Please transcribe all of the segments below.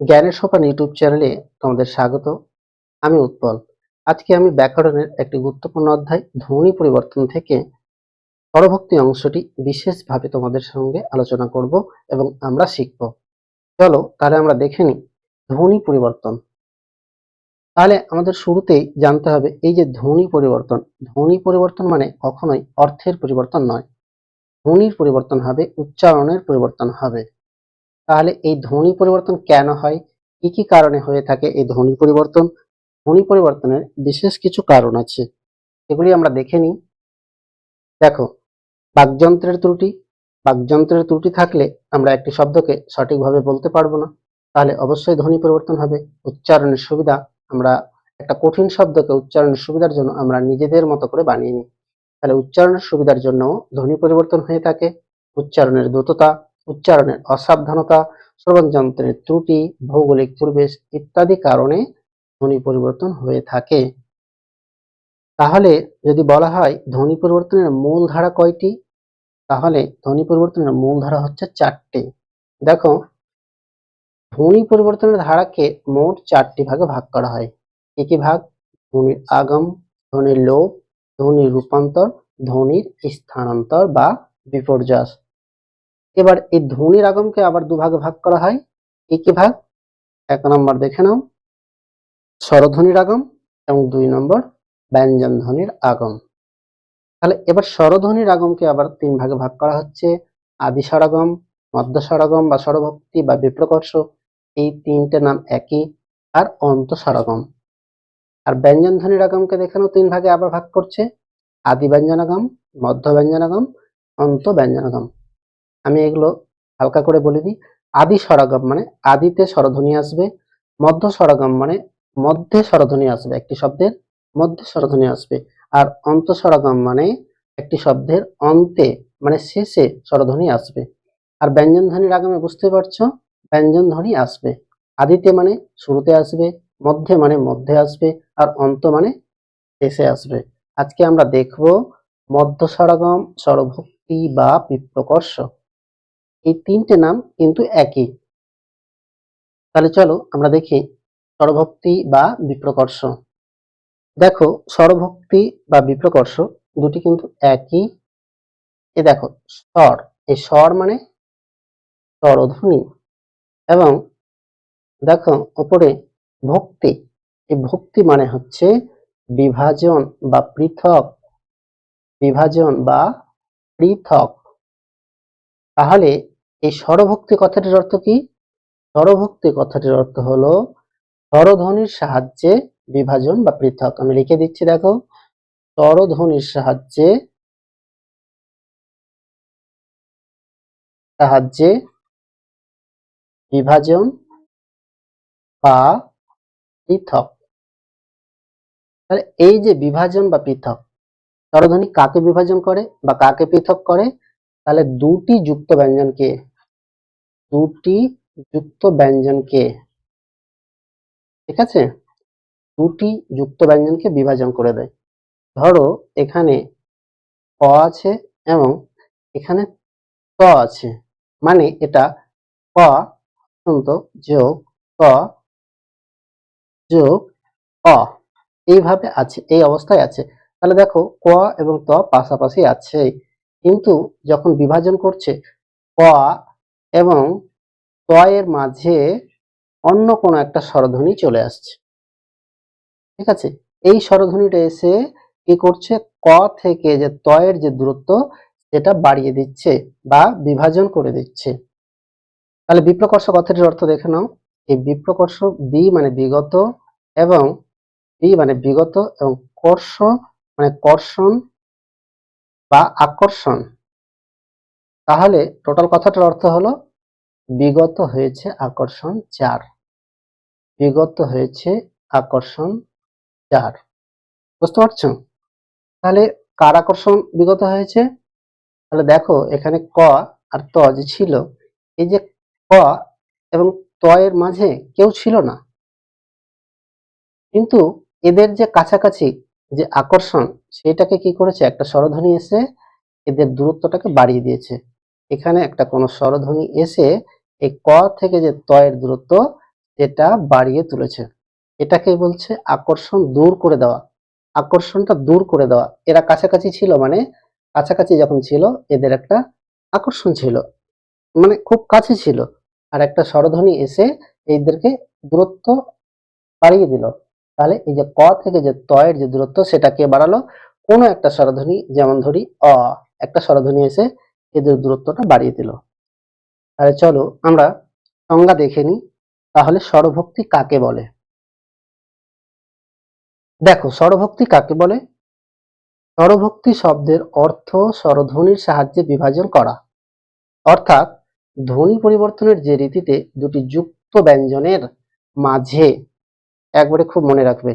জ্ঞানের সোপান ইউটিউব চ্যানেলে তোমাদের স্বাগত। আমি উৎপল। আজকে আমি ব্যাকরণের একটি গুরুত্বপূর্ণ অধ্যায়, ধ্বনি পরিবর্তন থেকে পরবর্তী অংশটি বিশেষভাবে তোমাদের সঙ্গে আলোচনা করব এবং আমরা শিখব। চলো তাহলে আমরা দেখে নিই ধ্বনি পরিবর্তন। তাহলে আমাদের শুরুতেই জানতে হবে, এই যে ধ্বনি পরিবর্তন ধ্বনি পরিবর্তন মানে কখনোই অর্থের পরিবর্তন নয়। ধ্বনির পরিবর্তন হবে, উচ্চারণের পরিবর্তন হবে। তাহলে এই ধ্বনি পরিবর্তন কেন হয়? কি কি কারণে হয়ে থাকে এই ধ্বনি পরিবর্তন? ধ্বনি পরিবর্তনের বিশেষ কিছু কারণ আছে। এগুলি আমরা দেখে নিই। দেখো, বাকযন্ত্রের ত্রুটি। বাকযন্ত্রের ত্রুটি থাকলে আমরা একটি শব্দকে সঠিকভাবে বলতে পারব না। তাহলে অবশ্যই ধ্বনি পরিবর্তন হবে। উচ্চারণের সুবিধা আমরা একটা কঠিন শব্দকে উচ্চারণের সুবিধার জন্য আমরা নিজেদের মতো করে বানিয়ে নিই। তাহলে উচ্চারণের সুবিধার জন্য ধ্বনি পরিবর্তন হয়ে থাকে। উচ্চারণের দ্রুততা উচ্চারণের অসাবধানতা শ্রবণ যন্ত্রের ত্রুটি, ভৌগোলিক পরিবেশ ইত্যাদি কারণে ধ্বনি পরিবর্তন হয়ে থাকে। তাহলে যদি বলা হয় ধ্বনি পরিবর্তনের মূল ধারা কয়টি? তাহলে ধ্বনি পরিবর্তনের মূল ধারা হচ্ছে চারটি। দেখো, ধ্বনি পরিবর্তনের ধারাকে মোট চারটি ভাগে ভাগ করা হয়। কি কি ভাগ? ধ্বনির আগম, ধ্বনির লোপ, ধ্বনির রূপান্তর, ধ্বনির স্থানান্তর বা বিপর্যাস এবার এই ধ্বনির আগমকে আবার দুভাগে ভাগ করা হয়। কি কি ভাগ? এক নম্বর দেখে নাও। স্বরধ্বনির আগম এবং দুই নম্বর ব্যঞ্জন ধ্বনির আগম। তাহলে এবার স্বরধ্বনির আগমকে আবার তিন ভাগে ভাগ করা হচ্ছে। আদি স্বরাগম, মধ্য স্বরাগম বা স্বরভক্তি বা বিপ্রকর্ষ, এই তিনটে নাম একই। আর অন্ত স্বরাগম। আর ব্যঞ্জন ধ্বনির আগমকে দেখানো তিন ভাগে আবার ভাগ করছে। আদি ব্যঞ্জনাগম মধ্য ব্যঞ্জনাগম অন্ত ব্যঞ্জনাগম আমি এগুলো হালকা করে বলে দিই। আদি স্বরাগম মানে আদিতে স্বরধ্বনি আসবে, মধ্য স্বরাগম মানে মধ্যে স্বরধ্বনি আসবে, একটি শব্দের মধ্যে স্বরধ্বনি আসবে। আর অন্ত স্বরাগম মানে একটি শব্দের অন্তে মানে শেষে স্বরধ্বনি আসবে। আর ব্যঞ্জন ধ্বনির আগমে বুঝতে পারছ, ব্যঞ্জন ধ্বনি আসবে। আদিতে মানে শুরুতে আসবে, মধ্যে মানে মধ্যে আসবে, আর অন্ত মানে শেষে আসবে। আজকে আমরা দেখব মধ্য স্বরাগম, স্বরভক্তি বা বিপ্রকর্ষ। এই তিনটে নাম কিন্তু একই। তাহলে চলো আমরা দেখি স্বরভক্তি বা বিপ্রকর্ষ। দেখো স্বরভক্তি বা বিপ্রকর্ষ দুটি কিন্তু একই। এ দেখো স্বর এই স্বর মানে স্বরধ্বনি। এবং দেখো ওপরে ভক্তি এই ভক্তি মানে হচ্ছে বিভাজন বা পৃথক। বিভাজন বা পৃথক। তাহলে এই স্বরভক্তি কথাটির অর্থ কি? স্বরভক্তি কথাটির অর্থ হলো স্বরধ্বনির সাহায্যে বিভাজন বা পৃথক। আমি লিখে দিচ্ছি, দেখো। স্বরধ্বনির সাহায্যে সাহায্যে বিভাজন বা পৃথক। তাহলে এই যে বিভাজন বা পৃথক, স্বরধ্বনি কাকে বিভাজন করে বা কাকে পৃথক করে? তাহলে দুটি যুক্ত ব্যঞ্জনকে দুটি যুক্ত ব্যঞ্জনকে ঠিক আছে? দুটি যুক্ত ব্যঞ্জনকে বিভাজন করে দেয়। ধরো, এখানে ক আছে এবং এখানে ত আছে। মানে এটা ক অন্ত যোগ ক যোগ অ। এইভাবে আছে, এই অবস্থায় আছে। তাহলে দেখো, ক এবং ত পাশাপাশি আছে। কিন্তু যখন বিভাজন করছে, ক এবং ত এর মাঝে অন্য কোনো একটা স্বরধ্বনি চলে আসছে। ঠিক আছে? এই স্বরধ্বনিটা এসে কি করছে? ক থেকে যে ত এর যে দূরত্ব, সেটা বাড়িয়ে দিচ্ছে বা বিভাজন করে দিচ্ছে। তাহলে বিপ্রকর্ষ কথাটির অর্থ দেখে নাও। এই বিপ্রকর্ষ বি মানে বিগত এবং বি মানে বিগত এবং কর্ষ মানে কর্ষণ বা আকর্ষণ। তাহলে টোটাল কথাটার অর্থ হলো বিগত হয়েছে আকর্ষণ চার। বিগত হয়েছে আকর্ষণ চার। বুঝতে পারছ? তাহলে কার আকর্ষণ বিগত হয়েছে? তাহলে দেখো এখানে ক আর ত যে ছিল, এই যে ক এবং ত এর মাঝে কেউ ছিল না। কিন্তু এদের যে কাছাকাছি যে আকর্ষণ, সেটাকে কি করেছে? একটা স্বরধ্বনি এসে এদের দূরত্বটাকে বাড়িয়ে দিয়েছে। এখানে একটা কোনো স্বরধ্বনি এসে এই ক থেকে যে ত এর দূরত্ব, এটা বাড়িয়ে তুলেছে। এটাকে বলছে আকর্ষণ দূর করে দেওয়া। আকর্ষণটা দূর করে দেওয়া। এরা কাছাকাছি ছিল মানে কাছাকাছি যখন ছিল, এদের একটা আকর্ষণ ছিল। মানে খুব কাছে ছিল। আর একটা স্বরধ্বনি এসে এদেরকে দূরত্ব বাড়িয়ে দিল। তাহলে এই যে ক থেকে যে তয়ের যে দূরত্ব, সেটাকে বাড়ালো। কোনো একটা স্বরধ্বনি, যেমন ধরি অ, একটা স্বরধ্বনি এসে এদের দূরত্বটা বাড়িয়ে দিল। তাহলে চলো আমরা সংজ্ঞা দেখে নিই, তাহলে স্বরভক্তি কাকে বলে? দেখো স্বরভক্তি কাকে বলে? স্বরভক্তি শব্দের অর্থ স্বরধ্বনির সাহায্যে বিভাজন করা। অর্থাৎ ধ্বনি পরিবর্তনের যে রীতিতে দুটি যুক্ত ব্যঞ্জনের মাঝে, একবারে খুব মনে রাখবে,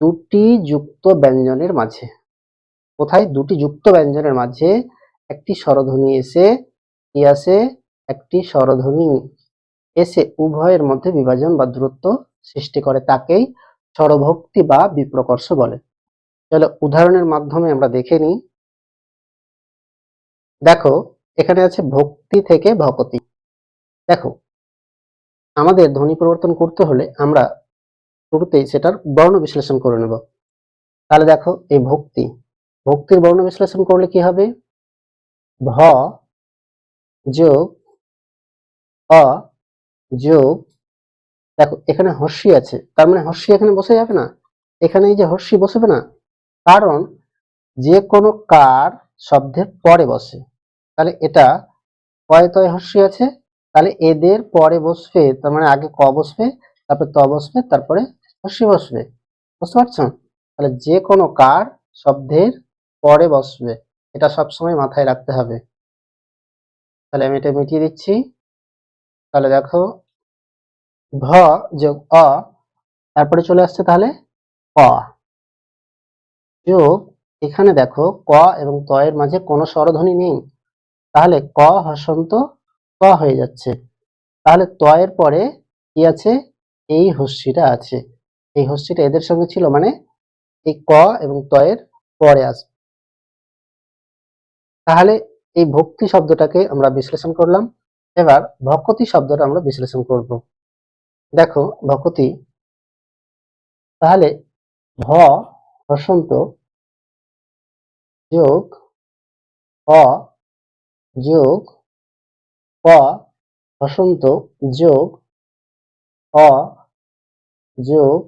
দুটি যুক্ত ব্যঞ্জনের মাঝে। কোথায়? দুটি যুক্ত ব্যঞ্জনের মাঝে একটি স্বরধ্বনি এসে, কি আসে? একটি স্বরধ্বনি এসে উভয়ের মধ্যে বিভাজন বা দূরত্ব সৃষ্টি করে তাকেই স্বরভক্তি বা বিপ্রকর্ষ বলে। চলো উদাহরণের মাধ্যমে আমরা দেখে নিই। দেখো, এখানে আছে ভক্তি থেকে ভকতি। দেখো, আমাদের ধ্বনি পরিবর্তন করতে হলে আমরা শুরুতেই সেটার বর্ণ বিশ্লেষণ করে নেব। তাহলে দেখো, এই ভক্তি, ভক্তির বর্ণ বিশ্লেষণ করলে কি হবে? ভ যোগ অ যোগ, দেখো, এখানে হর্ষি আছে। তার মানে হর্ষি এখানে বসে যাবে না? এখানে এই যে হর্ষি বসবে না? কারণ যে কোনো কার শব্দের পরে বসে। তাহলে এটা তয় হর্ষি আছে? তাহলে এদের পরে বসবে, তার মানে আগে ক বসবে, তারপরে ত বসবে, তারপরে হর্ষি বসবে। বুঝতে পারছ? তাহলে যে কোনো কার শব্দের পরে বসবে। এটা সবসময় মাথায় রাখতে হবে। তাহলে আমি এটা মিটিয়ে দিচ্ছি। তাহলে দেখো ভ যোগ অ, তারপরে চলে আসছে তাহলে ক। যোগ, এখানে দেখো, ক এবং ত এর মাঝে কোনো স্বরধ্বনি নেই। তাহলে ক হসন্ত ক হয়ে যাচ্ছে। তাহলে ত এর পরে কি আছে? এই হস্যিটা আছে। এই হস্যিটা এদের সঙ্গে ছিল মানে এই ক এবং ত এর পরে আসবে। তাহলে এই ভক্তি শব্দটাকে আমরা বিশ্লেষণ করলাম। এবার ভকতি শব্দটা আমরা বিশ্লেষণ করব। দেখো, ভকতি, তাহলে ভ, বসন্ত, যোগ, অ, যোগ ক বসন্ত, যোগ, অ, যোগ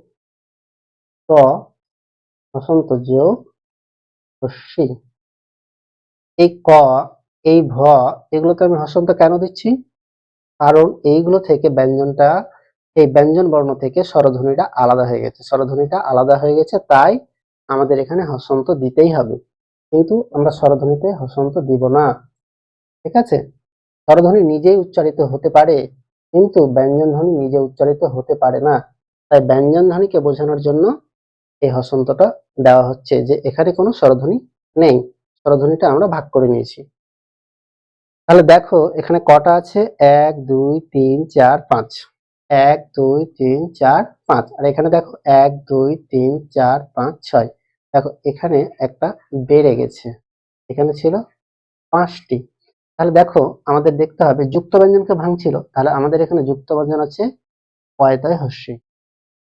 ক বসন্ত, যোগ হস্যি এই ক, এই ভ, এগুলোকে আমি হসন্ত কেন দিচ্ছি? কারণ এইগুলো থেকে ব্যঞ্জনটা, এই ব্যঞ্জন বর্ণ থেকে স্বরধ্বনিটা আলাদা হয়ে গেছে। স্বরধ্বনিটা আলাদা হয়ে গেছে, তাই আমাদের এখানে হসন্ত দিতেই হবে। কিন্তু আমরা স্বরধ্বনিতে হসন্ত দিব না। ঠিক আছে? স্বরধ্বনি নিজেই উচ্চারিত হতে পারে, কিন্তু ব্যঞ্জন ধ্বনি নিজে উচ্চারিত হতে পারে না। তাই ব্যঞ্জন ধ্বনিকে বোঝানোর জন্য এই হসন্তটা দেওয়া হচ্ছে যে এখানে কোনো স্বরধ্বনি নেই। স্বরধ্বনিটা আমরা ভাগ করে নিয়েছি। তাহলে দেখো, এখানে কটা আছে? এক, দুই, তিন, চার, পাঁচ। এক, দুই, তিন, চার, পাঁচ। আর এখানে দেখো, এক, দুই, তিন, চার, পাঁচ, ছয়। দেখো, এখানে একটা বেড়ে গেছে। এখানে ছিল পাঁচটি। তাহলে দেখো, আমাদের দেখতে হবে যুক্ত ব্যঞ্জনকে ভাঙছিল। তাহলে আমাদের এখানে যুক্ত ব্যঞ্জন আছে কয়তয় হস্যি।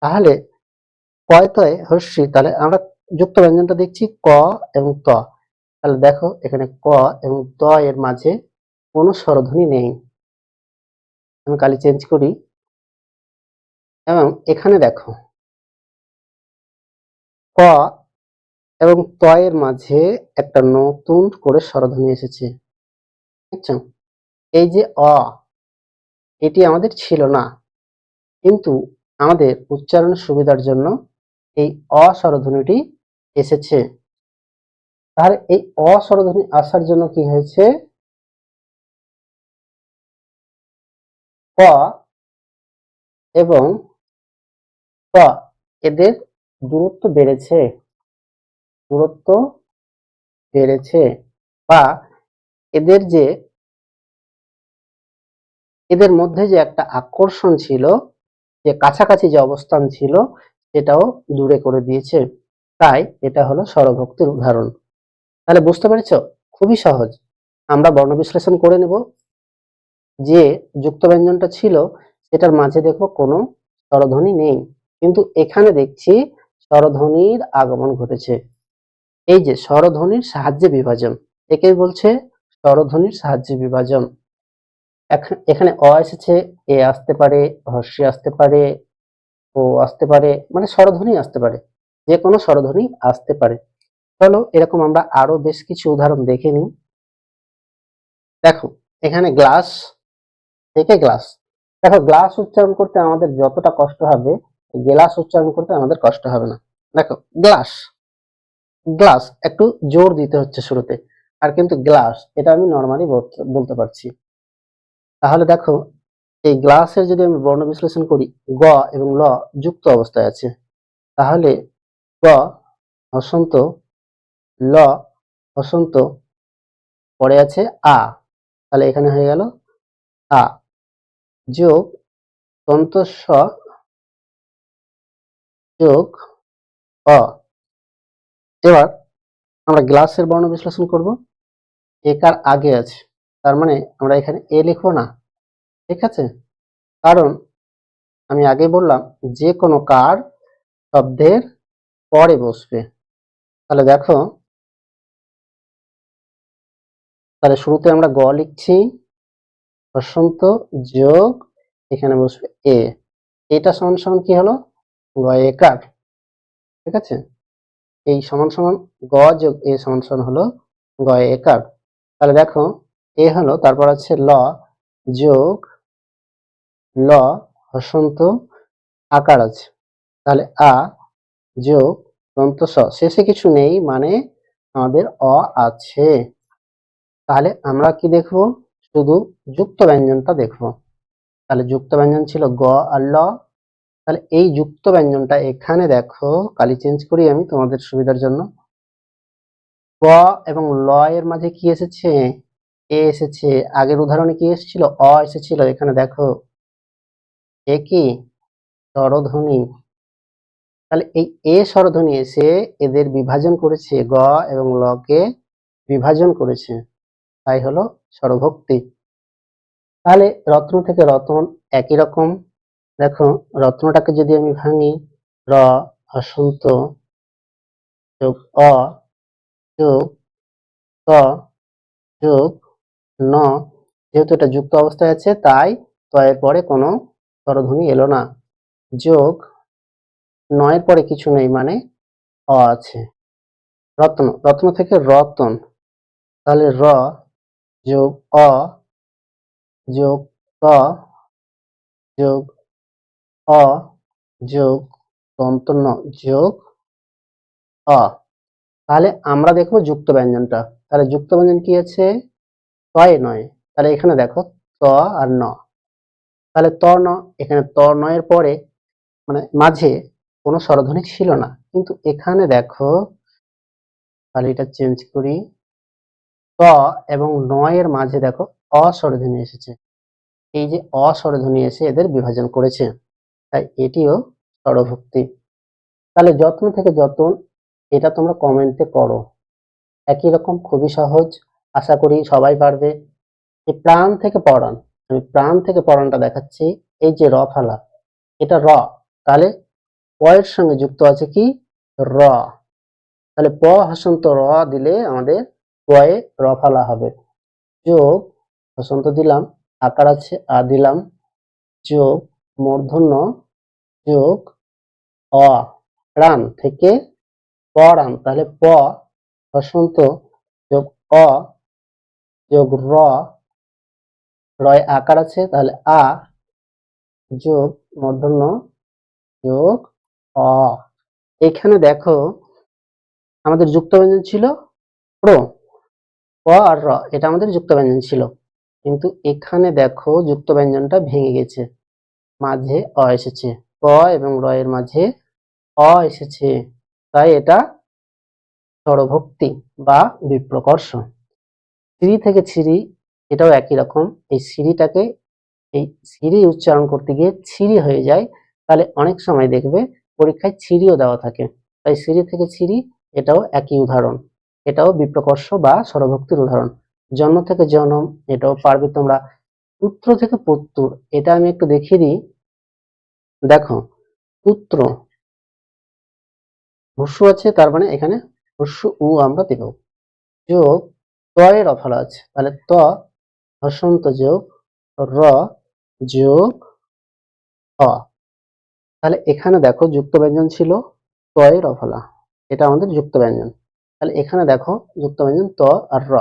তাহলে কয়তয় হস্যি, তাহলে আমরা যুক্ত ব্যঞ্জনটা দেখছি ক এবং ত। তাহলে দেখো, এখানে ক এবং ত এর মাঝে কোনো স্বরধ্বনি নেই। আমি কালি চেঞ্জ করি। এবং এখানে দেখো, ক এবং ত এর মাঝে একটা নতুন করে স্বরধ্বনি এসেছে। বুঝছ এই যে অ, এটি আমাদের ছিল না। কিন্তু আমাদের উচ্চারণের সুবিধার জন্য এই অস্বরধ্বনিটি এসেছে। তাহলে এই অস্বরধ্বনি আসার জন্য কি হয়েছে? ক এবং ক, এদের দূরত্ব বেড়েছে। দূরত্ব বেড়েছে বা এদের যে এদের মধ্যে যে একটা আকর্ষণ ছিল, যে কাছাকাছি যে অবস্থান ছিল, সেটাও দূরে করে দিয়েছে। তাই এটা হলো স্বরভক্তির উদাহরণ। তাহলে বুঝতে পেরেছ? খুবই সহজ। আমরা বর্ণ বিশ্লেষণ করে নেব। যে যুক্ত ব্যঞ্জনটা ছিল, সেটার মাঝে দেখব কোনো স্বরধ্বনি নেই। কিন্তু এখানে দেখছি স্বরধ্বনির আগমন ঘটেছে। এই যে স্বরধ্বনির সাহায্যে বিভাজন একে বলছে স্বরধ্বনির সাহায্যে বিভাজন। এখ- এখানে অ এসেছে, এ আসতে পারে, হর্ষি আসতে পারে, ও আসতে পারে মানে স্বরধ্বনি আসতে পারে। যে কোনো স্বরধ্বনি আসতে পারে। চলো এরকম আমরা আরও বেশ কিছু উদাহরণ দেখে নিই। দেখো, এখানে গ্লাস থেকে গ্লাস দেখো গ্লাস উচ্চারণ করতে আমাদের যতটা কষ্ট হবে গ্লাস উচ্চারণ করতে আমাদের কষ্ট হবে না। দেখো গ্লাস গ্লাস একটু জোর দিতে হচ্ছে শুরুতে, আর কিন্তু গ্লাস এটা আমি নর্মালি বলতে পারছি। তাহলে দেখো, এই গ্লাসের যদি আমি বর্ণ বিশ্লেষণ করি, গ এবং ল যুক্ত অবস্থায় আছে, তাহলে গ হসন্ত ল হসন্ত পরে আছে আ। তাহলে এখানে হয়ে গেল আ। যোগ তন্ত স যোগ অ। এবার আমরা গ্লাসের বর্ণ বিশ্লেষণ করব। একার আগে আছে? তার মানে আমরা এখানে এ লিখব না। ঠিক আছে? কারণ আমি আগে বললাম যে কোনো কার শব্দের পরে বসবে। তাহলে দেখো তাহলে শুরুতে আমরা গ লিখছি। বসন্ত যোগ, এখানে বসবে এ। এটা সমান সমান কি হলো? গ একার ঠিক আছে? এই সমান সমান গ যোগ এ সমান সমান হলো গ একার তাহলে দেখো, এ হলো, তারপর আছে ল যোগ ল হসন্ত আকার আছে। তাহলে আ যোগ দন্ত স শেষে কিছু নেই মানে আমাদের অ আছে। তাহলে আমরা কি দেখব? শুধু যুক্ত ব্যঞ্জনটা দেখব। তাহলে যুক্ত ব্যঞ্জন ছিল গ আর ল। তাহলে এই যুক্ত ব্যঞ্জনটা এখানে দেখো, কালি চেঞ্জ করি আমি তোমাদের সুবিধার জন্য। গ এবং ল এর মাঝে কি এসেছে? এ এসেছে। আগের উদাহরণে কি এসেছিল? অ এসেছিল। এখানে দেখো, এ কি? স্বরধ্বনি। তাহলে এই এ স্বরধ্বনি এসে এদের বিভাজন করেছে। গ এবং ল কে বিভাজন করেছে। তাই হলো স্বরভক্তি তাহলে রত্ন থেকে রতন একই রকম। দেখো, রত্নটাকে যদি আমি ভাঙি, র হসন্ত যোগ, অ, যোগ, ত, যোগ, ন, যেহেতু এটা যুক্ত অবস্থায় আছে, তাই ত এর পরে কোনো স্বরধ্বনি এলো না। যোগ, নয়ের পরে কিছু নেই মানে অ আছে। রত্ন রত্ন থেকে রতন। তাহলে র যোগ অ যোগ ত যোগ অ, যোগ দন্ত ন যোগ অ। তাহলে আমরা দেখব যুক্ত ব্যঞ্জনটা তাহলে যুক্ত ব্যঞ্জন কি আছে? তয় নয়। তাহলে এখানে দেখো ত আর ন। তাহলে ত ন, এখানে ত নয়ের পরে মানে মাঝে কোনো স্বরধ্বনি ছিল না। কিন্তু এখানে দেখো, তাহলে এটা চেঞ্জ করি। ত এবং নয়ের মাঝে দেখো অস্বরধ্বনি এসেছে। এই যে অস্বরধ্বনি এসে এদের বিভাজন করেছে, তাই এটিও স্বরভক্তি। তাহলে যত্ন থেকে যতন, এটা তোমরা কমেন্টে করো একই রকম, খুবই সহজ, আশা করি সবাই পারবে। এই প্রাণ থেকে পড়ান, আমি প্রাণ থেকে পড়ানটা দেখাচ্ছি। এই যে র ফালা, এটা র, তাহলে প এর সঙ্গে যুক্ত আছে কি? র। তাহলে প হসন্ত র দিলে আমাদের পয়ে র ফালা হবে। যোগ হসন্ত দিলাম, আকার আছে, আ দিলাম। যোগ, মূর্ধন্য, যোগ, অ, প্রাণ থেকে পরাণ তাহলে প হসন্ত যোগ অ, যোগ র, রয় আকার আছে, তাহলে আ, যোগ, মূর্ধন্য, যোগ অ। এখানে দেখো, আমাদের যুক্ত ব্যঞ্জন ছিল প্র। আর র এটা আমাদের যুক্ত ব্যঞ্জন ছিল। কিন্তু এখানে দেখো যুক্ত ব্যঞ্জনটা ভেঙে গেছে। মাঝে অ এসেছে। প এবং র এর মাঝে অ এসেছে। তাই এটা স্বরভক্তি বা বিপ্রকর্ষ সিঁড়ি থেকে ছিরি এটাও একই রকম। এই সিঁড়িটাকে, এই সিঁড়ি উচ্চারণ করতে গিয়ে ছিরি হয়ে যায়, তাহলে অনেক সময় দেখবে পরীক্ষায় ছিরিও দেওয়া থাকে। তাই সিঁড়ি থেকে ছিরি এটাও একই উদাহরণ। এটাও বিপ্রকর্ষ বা স্বরভক্তির উদাহরণ। জন্ম থেকে জনম, এটাও পারবে তোমরা। পুত্র থেকে পুত্তুর এটা আমি একটু দেখিয়ে দিই। দেখো, পুত্র। হস্যু আছে, তার মানে এখানে হস্যু উ আমরা দেব। যোগ তয়ের অফলা আছে। তাহলে ত হসন্ত যোগ, র যোগ, অ। তাহলে এখানে দেখো যুক্ত ব্যঞ্জন ছিল তয়ের অফলা। এটা আমাদের যুক্ত ব্যঞ্জন। তাহলে এখানে দেখো যুক্ত ব্যঞ্জন ত আর র।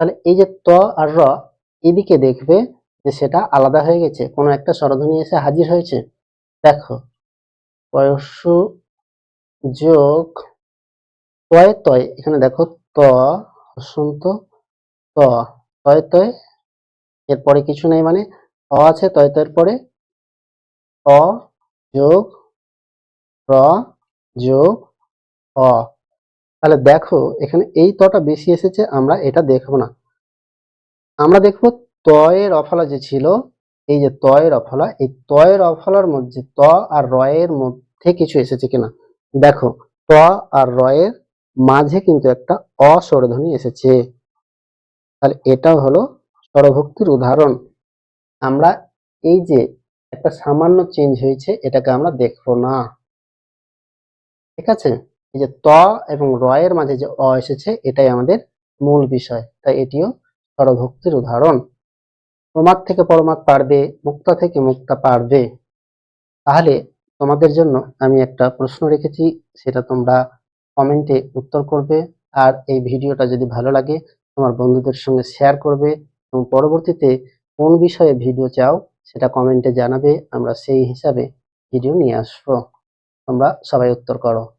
তাহলে এই যে ত আর র এদিকে দেখবে যে সেটা আলাদা হয়ে গেছে, কোনো একটা স্বরধ্বনি এসে হাজির হয়েছে। দেখো, পয়সু যোগ তয় তয়, এখানে দেখো ত হসন্ত ত, তয় তয়, এরপরে কিছু নেই মানে অ আছে তয় তয়ের পরে, অ যোগ র যোগ অ। তাহলে দেখো, এখানে এই তটা বেশি এসেছে, আমরা এটা দেখব না। আমরা দেখব তয়ের অফলা যে ছিল, এই যে তয়ের অফলা, এই তয়ের অফলার মধ্যে ত আর রয়ের মধ্যে কিছু এসেছে কিনা? দেখো, ত আর রয়ের মাঝে কিন্তু একটা অস্বরধ্বনি এসেছে। তাহলে এটা হলো স্বরভক্তির উদাহরণ। আমরা এই যে একটা সামান্য চেঞ্জ হয়েছে, এটাকে আমরা দেখব না। ঠিক আছে? এই যে ত এবং র এর মাঝে যে অ এসেছে, এটাই আমাদের মূল বিষয়। তাই এটিও স্বরভক্তির উদাহরণ। প্রমাদ থেকে পরমাদ পারবে, মুক্তা থেকে মুক্তা পারবে। তাহলে তোমাদের জন্য আমি একটা প্রশ্ন রেখেছি, সেটা তোমরা কমেন্টে উত্তর করবে। আর এই ভিডিওটা যদি ভালো লাগে, তোমার বন্ধুদের সঙ্গে শেয়ার করবে। এবং পরবর্তীতে কোন বিষয়ে ভিডিও চাও, সেটা কমেন্টে জানাবে। আমরা সেই হিসাবে ভিডিও নিয়ে আসব। তোমরা সবাই উত্তর করো।